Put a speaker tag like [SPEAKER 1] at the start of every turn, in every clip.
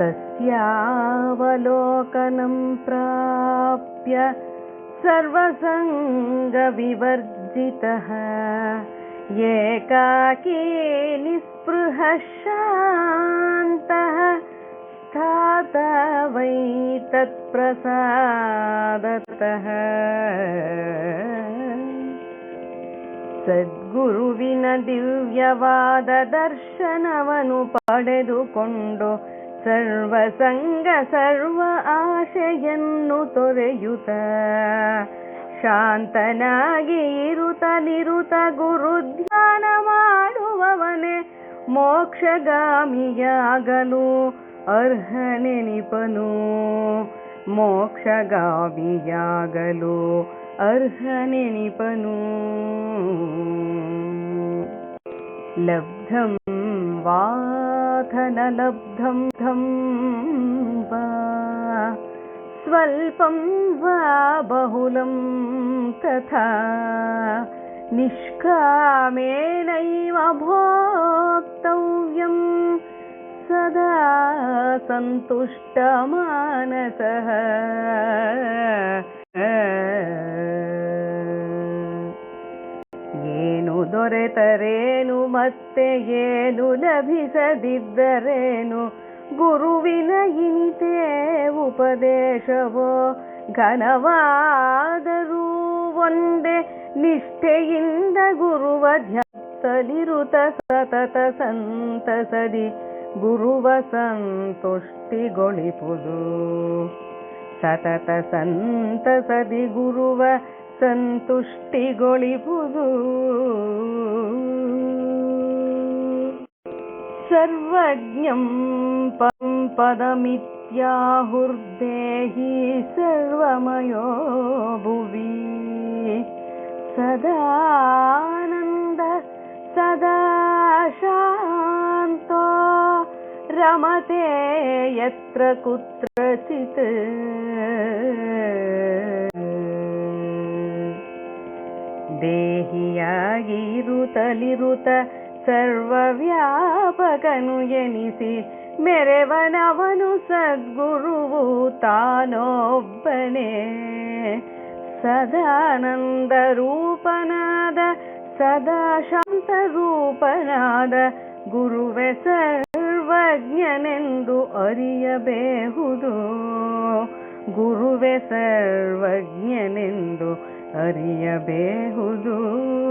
[SPEAKER 1] तस्यावलोकनं प्राप्य सर्वसङ्गविवर्जितः एकाकी निःस्पृहः शान्तः स्थात वै तत्प्रसादतः ಸದ್ಗುರುವಿನ ದಿವ್ಯವಾದ ದರ್ಶನವನು ಪಡೆದುಕೊಂಡು ಸರ್ವಸಂಗ ಸರ್ವ ಆಶೆಯನ್ನು ತೊರೆಯುತ. ಶಾಂತನಾಗಿ ಇರುತ್ತಲಿರುತ್ತ ಗುರು ಧ್ಯಾನ ಮಾಡುವವನೇ ಮೋಕ್ಷಗಾಮಿಯಾಗಲು ಅರ್ಹನೆನಿಪನು ಮೋಕ್ಷಗಾಮಿಯಾಗಲು ಅರ್ಹನೆನಿಪನು ಲಬ್ಧಂ लब्धं धं वा स्वल्पं वा बहुलं तथा। निष्कामेनैव भोक्तव्यम् सदा सन्तुष्टमानसः। ಏನು ದೊರೆತರೇನು, ಮತ್ತೆ ಏನು ಲಭಿಸದಿದ್ದರೇನು? ಗುರುವಿನ ಇನಿತೇ ಉಪದೇಶವೋ? ಘನವಾದರೂ ಒಂದೇ ನಿಷ್ಠೆಯಿಂದ ಗುರುವ ಧ್ಯಾಸಲಿರುತ ಸತತ ಸಂತಸದಿ, ಗುರುವ ಸಂತುಷ್ಟಿಗೊಳಿಪುದು. ಸತತ ಸಂತಸದಿ, ಗುರುವ ಸಂತುಷ್ಟಿಗೊಳಿಬುದು ಸರ್ವಜ್ಞಂ ಪದಮಿತ್ಯಾಹುರ್ದೇಹಿ ಸರ್ವಮಯೋ ಭುವಿ ಸದಾನಂದ ಸದಾ ಶಾಂತೋ ರಮತೆ ಯತ್ರ ಕುತ್ರಚಿತ್ ಗೀರುತಲಿರುತ ಸರ್ವವ್ಯಾಪಕನು ಎನಿಸಿ ಮೆರೆವನವನು ಸದ್ಗುರುವು ತಾನೊಬ್ಬನೇ. ಸದಾನಂದ ರೂಪನಾದ ಸದಾ ಶಾಂತ ರೂಪನಾದ ಗುರುವೆ ಸರ್ವಜ್ಞನೆಂದು ಅರಿಯಬೇಹುದು. ಗುರುವೆ ಸರ್ವಜ್ಞನೆಂದು ಅರಿಯಬೇಹುದು.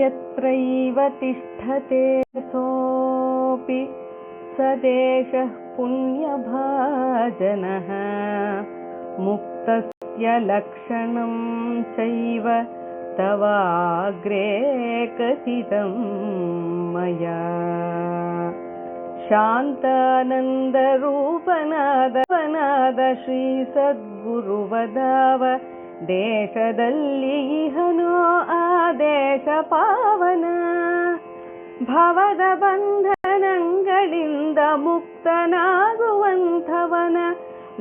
[SPEAKER 1] यत्रैव तिष्ठते सोऽपि स देशः पुण्यभाजनः मुक्तस्य लक्षणं चैव तवाग्रे कथितं मया ಶಾಂತಾನಂದರೂಪನಾದ ಶ್ರೀ ಸದ್ಗುರುವದಾವ ದೇಶದಲ್ಲಿ ಇಹನೋ ಆ ದೇಶ ಪಾವನ ಭವದ ಬಂಧನಗಳಿಂದ ಮುಕ್ತನಾಗುವಂಥವನ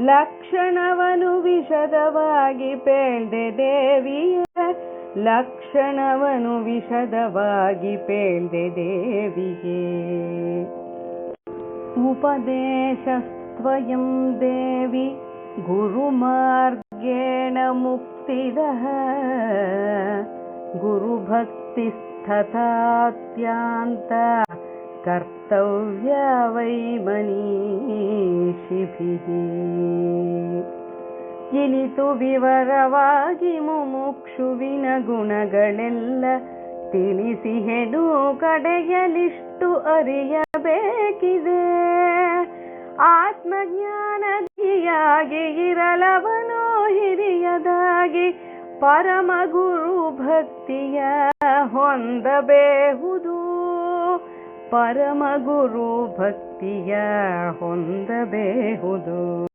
[SPEAKER 1] ಲಕ್ಷಣವನು ವಿಶದವಾಗಿ ಪೇಳ್ದೆ ದೇವಿಯ ಲಕ್ಷಣವನು ವಿಶದವಾಗಿ ಪೇಳ್ದೆ ದೇವಿಗೆ उपदेशस्त्वयं देवि गुरुमार्गेण मुक्तिदः गुरुभक्तिस्तथात्यान्त कर्तव्या वै मनीषिभिः ಇನಿತು ವಿವರವಾಗಿ ಮುಮುಕ್ಷುವಿನ ಗುಣಗಳೆಲ್ಲ ತಿಳಿಸಿಹೆನು ಕಡೆಯಲಿಷ್ಟು ಅರಿಯಬೇಕಿದೆ ಆತ್ಮಜ್ಞಾನದಿಯಾಗಿ ಪರಮ ಗುರು ಭಕ್ತಿಯ ಹೊಂದಬೇಹುದು. ಪರಮ ಗುರು ಭಕ್ತಿಯ ಹೊಂದಬೇಹುದು.